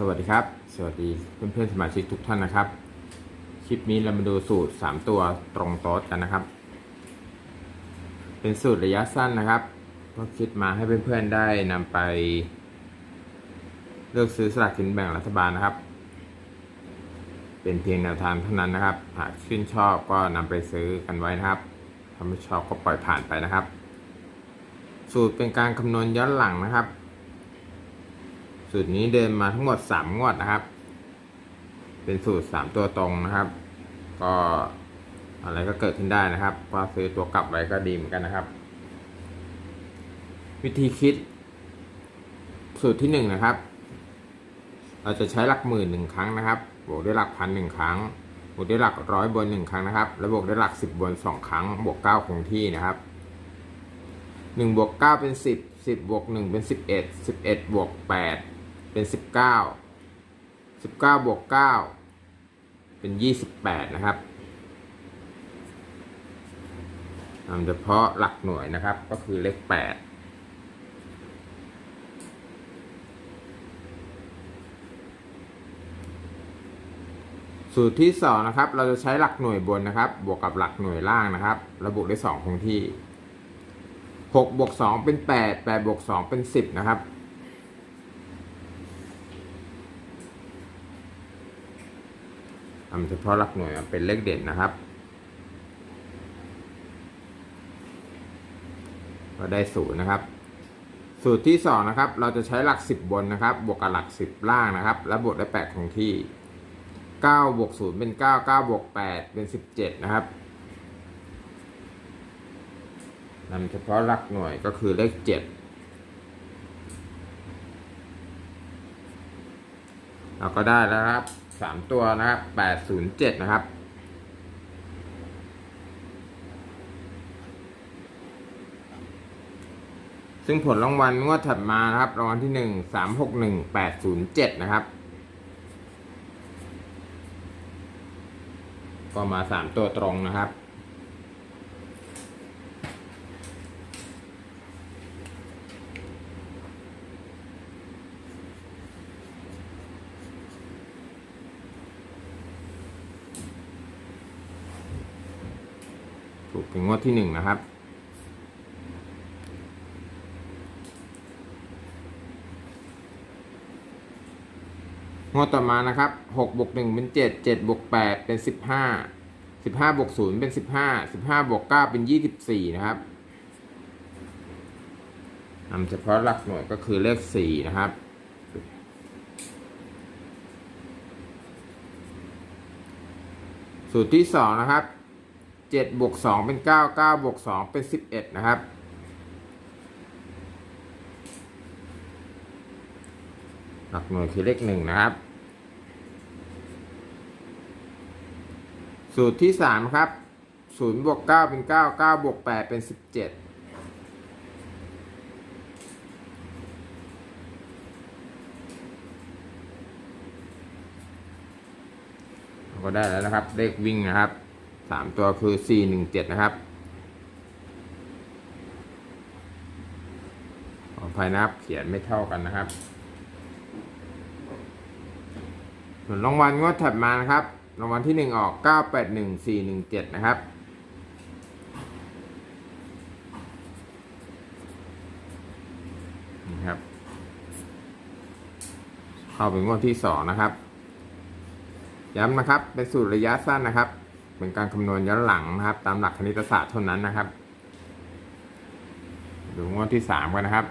สวัสดีครับ สวัสดีเพื่อนๆสมาชิกทุกท่านนะครับ คลิปนี้เรามาดูสูตร 3 ตัวตรงโต๊ดกันนะครับ เป็นสูตรระยะสั้นนะครับ ก็คิดมาให้เพื่อนๆได้นำไป เลือกซื้อสลากกินแบ่งรัฐบาลนะครับ เป็นเพียงแนวทางเท่านั้นนะครับ หากชื่นชอบก็นำไปซื้อกันไว้นะครับถ้าไม่ชอบก็ปล่อยผ่านไปนะครับ สูตรเป็นการคำนวณย้อนหลังนะครับ สูตรนี้เดินมาทั้งหมด3งวดนะครับ เป็นสูตร3ตัวตรงนะครับ ก็อะไรก็เกิดขึ้นได้นะครับก็ซื้อตัวกลับไว้ก็ดีเหมือนกันนะครับ วิธีคิด สูตรที่1นะครับ เราจะใช้หลักหมื่นหนึ่งครั้งนะครับบวกด้วยหลักพันหนึ่งครั้งบวกด้วยหลักร้อยบนหนึ่งครั้งนะครับแล้วบวกด้วยหลักสิบบนสองครั้ง บวกเก้าคงที่นะครับหนึ่งบวกเก้าเป็นสิบสิบบวกหนึ่งเป็นสิบเอ็ดสิบเอ็ดบวกแปด เป็นสิบเก้าสิบเก้าบวกเก้าเป็นยี่สิบแปดนะครับนำเฉพาะหลักหน่วยนะครับ ก็คือเลขแปดสูตรที่สองนะครับ เราจะใช้หลักหน่วยบนนะครับ บวกกับหลักหน่วยล่างนะครับ ระบุได้สองคงที่หกบวกสองเป็นแปดแปดบวกสองเป็นสิบนะครับ ทำเฉพาะหลักหน่วยเป็นเลขเด่นนะครับ ก็ได้ศูนย์นะครับ สูตรที่สองนะครับ เราจะใช้หลักสิบบนนะครับ บวกกับหลักสิบล่างนะครับ และบวกได้แปดคงที่9บวก0เป็น9 9บวก8เป็น 17 นะครับนำเฉพาะหลักหน่วยก็คือเลข 7เราก็ได้แล้วครับ สามตัวนะครับแปดศูนย์เจ็ดนะครับ ซึ่งผลรางวัลงวดถัดมานะครับ รางวัลที่หนึ่งสามหกหนึ่งแปดศูนย์เจ็ดนะครับ ก็มาสามตัวตรงนะครับ ถูกถึงงวดที่หนึ่งนะครับ งวดต่อมานะครับหกบวกหนึ่งเป็นเจ็ดเจ็ดบวกแปดเป็นสิบห้าสิบห้าบวกศูนย์เป็นสิบห้าสิบห้าบวกเก้าเป็นยี่สิบสี่นะครับนำเฉพาะหลักหน่วยก็คือเลขสี่นะครับสูตรที่สองนะครับ เจ็ดบวกสองเป็นเก้าเก้าบวกสองเป็นสิบเอ็ดนะครับ หลักหน่วยคือเลขหนึ่งนะครับ สูตรที่สามครับศูนย์บวกเก้าเป็นเก้าเก้าบวกแปดเป็นสิบเจ็ดก็ได้แล้วนะครับ เลขวิ่งนะครับ สามตัวคือสี่หนึ่งเจ็ดนะครับขออภัยนะครับเขียนไม่เท่ากันนะครับ ส่วนรางวัลงวดถัดมานะครับรางวัลที่หนึ่งออกเก้าแปดหนึ่งสี่หนึ่งเจ็ดนะครับนี่ครับเข้าเป็นงวดที่สองนะครับ ย้ำนะครับ เป็นสูตรระยะสั้นนะครับ เป็นการคำนวณย้อนหลังนะครับ ตามหลักคณิตศาสตร์เท่านั้นนะครับ ดูงวดที่สามกันนะครับ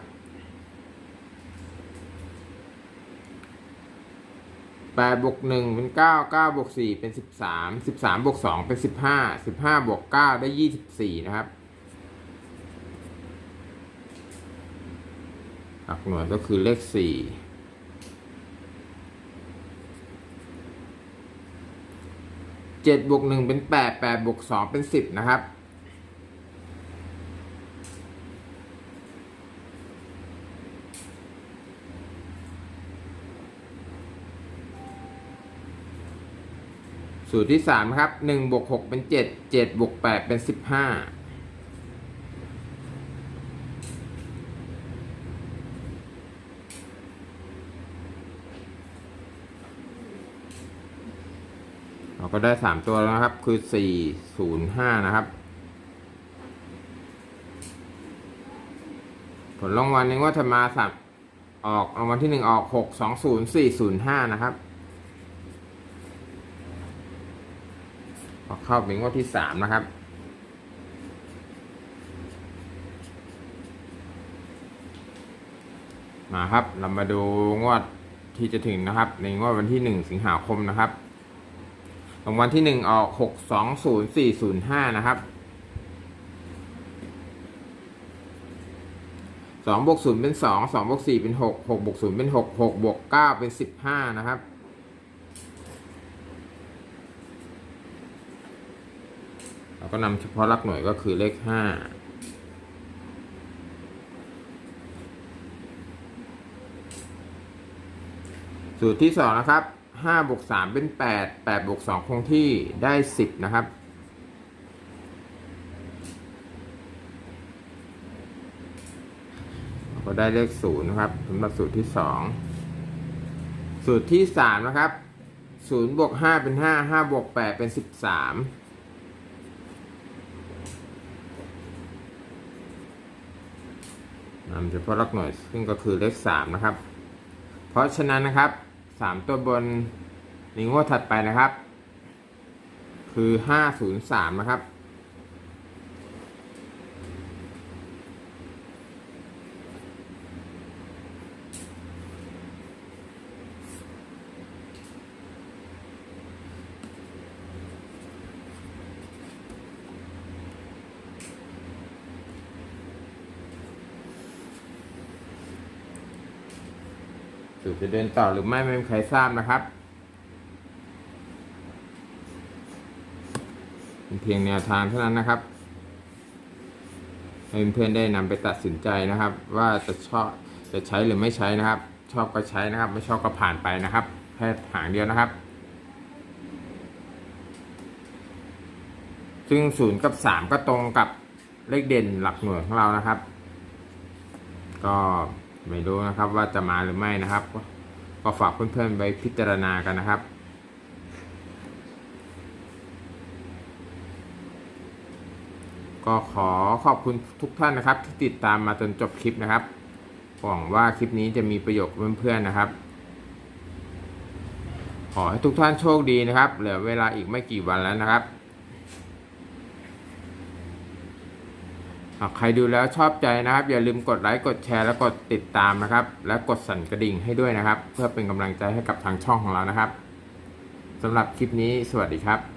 แปดบวกหนึ่งเป็นเก้าเก้าบวกสี่เป็นสิบสามสิบสามบวกสองเป็นสิบห้าสิบห้าบวกเก้าได้ยี่สิบสี่นะครับหลักหน่วยก็คือเลขสี่ เจ็ดบวกหนึ่งเป็นแปดแปดบวกสองเป็นสิบนะครับ สูตรที่สามครับหนึ่งบวกหกเป็นเจ็ดเจ็ดบวกแปดเป็นสิบห้า เราก็ได้สามตัวแล้วนะครับ คือสี่ศูนย์ห้านะครับ ผลรางวัลในงวดถัดมาสามออกรางวัลที่หนึ่งออกหกสองศูนย์สี่ศูนย์ห้านะครับพอเข้าเป็นงวดที่สามนะครับมาครับ เรามาดูงวดที่จะถึงนะครับ ในงวดวันที่หนึ่งสิงหาคมนะครับ รางวัลที่หนึ่งออกหกสองศูนย์สี่ศูนย์ห้านะครับสองบวกศูนย์เป็นสองสองบวกสี่เป็นหกหกบวกศูนย์เป็นหกหกบวกเก้าเป็นสิบห้านะครับเราก็นำเฉพาะหลักหน่วยก็คือเลขห้าสูตรที่สองนะครับ ห้าบวกสามเป็นแปดแปดบวกสองคงที่ได้สิบนะครับ ก็ได้เลขศูนย์นะครับสำหรับสูตรที่สองสูตรที่สามนะครับศูนย์บวกห้าเป็นห้าห้าบวกแปดเป็นสิบสามนำเฉพาะลักหน่วยซึ่งก็คือเลขสามนะครับ เพราะฉะนั้นนะครับ สามตัวบนในงวดถัดไปนะครับ คือห้าศูนย์สามนะครับ สูตรจะเดินต่อหรือไม่ไม่มีใครทราบนะครับเป็นเพียงแนวทางเท่านั้นนะครับให้เพื่อนได้นำไปตัดสินใจนะครับ ว่าจะชอบจะใช้หรือไม่ใช้นะครับ ชอบก็ใช้นะครับ ไม่ชอบก็ผ่านไปนะครับแค่หางเดียวนะครับ ซึ่งศูนย์กับสามก็ตรงกับเลขเด่นหลักหน่วยของเรานะครับ ก็ ไม่รู้นะครับว่าจะมาหรือไม่นะครับ ก็ฝากเพื่อนๆไปพิจารณากันนะครับ ก็ขอขอบคุณทุกท่านนะครับ ที่ติดตามมาจนจบคลิปนะครับหวังว่าคลิปนี้จะมีประโยชน์เพื่อนๆนะครับขอให้ทุกท่านโชคดีนะครับ เหลือเวลาอีกไม่กี่วันแล้วนะครับ หากใครดูแล้วชอบใจนะครับ อย่าลืมกดไลค์กดแชร์และกดติดตามนะครับ และกดสั่นกระดิ่งให้ด้วยนะครับ เพื่อเป็นกำลังใจให้กับทางช่องของเรานะครับสำหรับคลิปนี้สวัสดีครับ